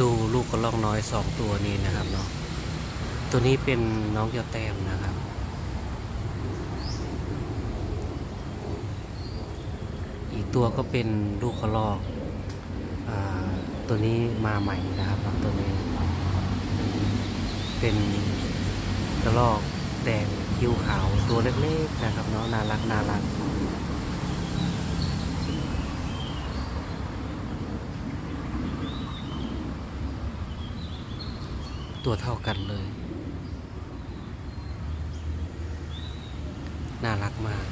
ดูลูกกระรอกน้อยสองตัวนี้นะครับเนาะตัวนี้เป็นน้องเจ้าแต้มนะครับ อีกตัวก็เป็นลูกกระรอกอตัวนี้มาใหม่นะครับตัวนี้ เป็นกระรอกแดงคิ้วขาวตัวเล็กๆนะครับเนาะน่ารักน่ารัก ตัวเท่ากันเลย น่ารักมาก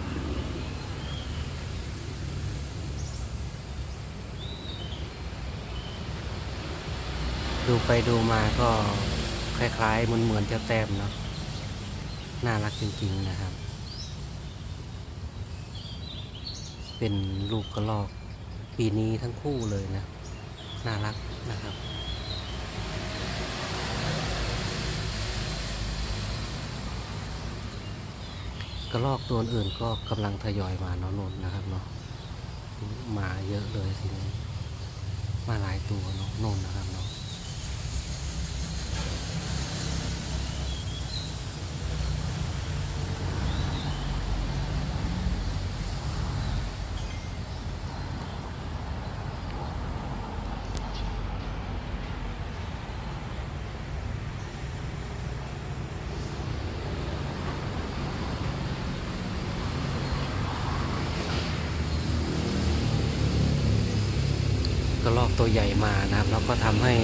ดูไปดูมาก็คล้ายๆมันเหมือนจ้าแต้มเนาะน่ารักจริงๆนะครับ เป็นลูกกระลอกปีนี้ทั้งคู่เลยนะ น่ารักนะครับ กระลอกตัวอื่นก็กำลังทยอยมาเนาะนนนะครับเนาะมาเยอะเลยทีนี้มาหลายตัวเนาะนนนะครับเนาะก ระลอกตัวใหญ่มานะครับ แล้วก็ทำให้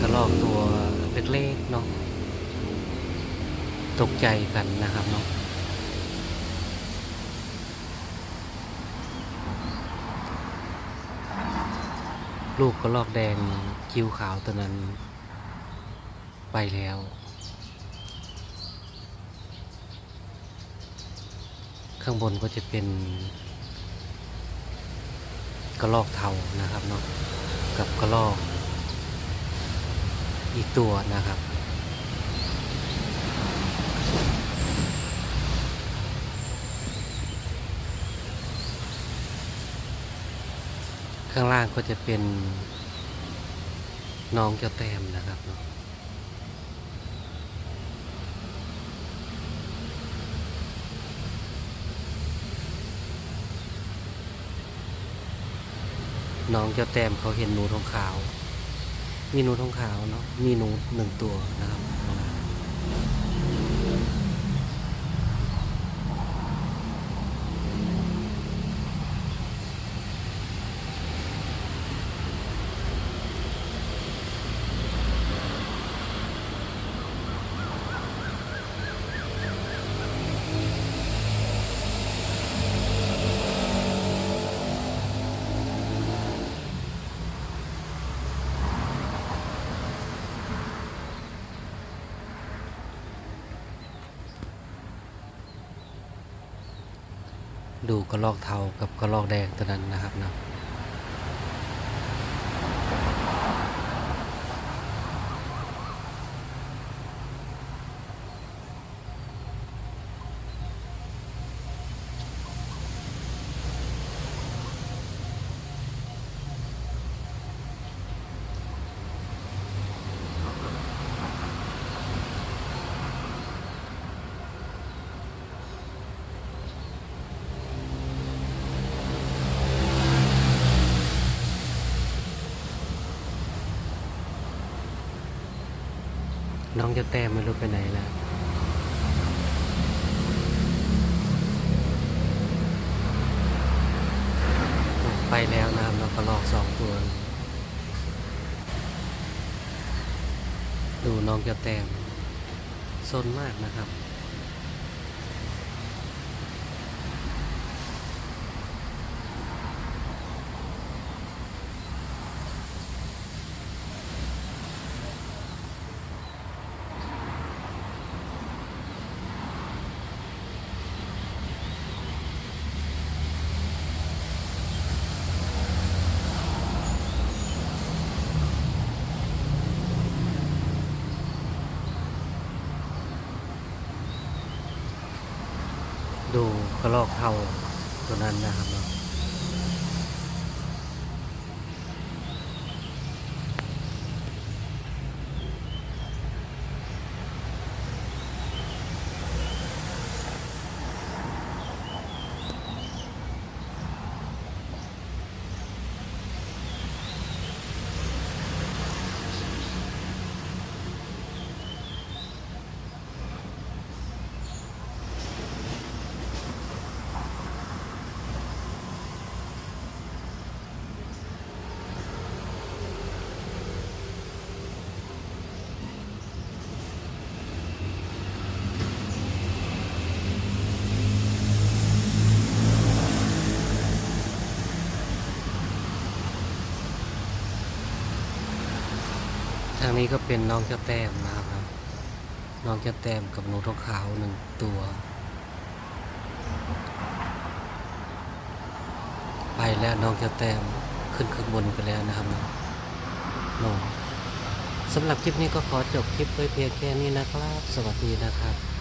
กระลอกตัวเล็กๆเนาะตกใจกันนะครับเนาะลูกกระลอกแดงคิ้วขาวตัวนั้น ไปแล้วข้างบนก็จะเป็น กระลอกเทานะครับเนาะกับกระลอกอีกตัวนะครับข้างล่างก็จะเป็นน้องเจ้าแต้มนะครับเนาะ น้องเจ้าแต้มเขาเห็นหนูทองขาว มีหนูทองขาวเนาะมีหนูหนึ่งตัวนะครับ ดูกระลอกเทากับกระลอกแดงตัวนั้นนะครับเนาะ น้องเจ้าแต้มไม่รู้ไปไหนแล้วไปแล้วนะครับเราก็ลอกสองตัว ดูน้องเจ้าแต้มซนมากนะครับ ดูกระลอกเทาตัวนั้นนะครับ ทางนี้ก็เป็นน้องเจ้าแต้มนะครับ น้องเจ้าแต้มกับหนูทองขาวหนึ่งตัว ไปแล้วน้องเจ้าแต้มขึ้นข้างบนไปแล้วนะครับน้องสำหรับคลิปนี้ก็ขอจบคลิปไว้เพียงแค่นี้นะครับ สวัสดีนะครับ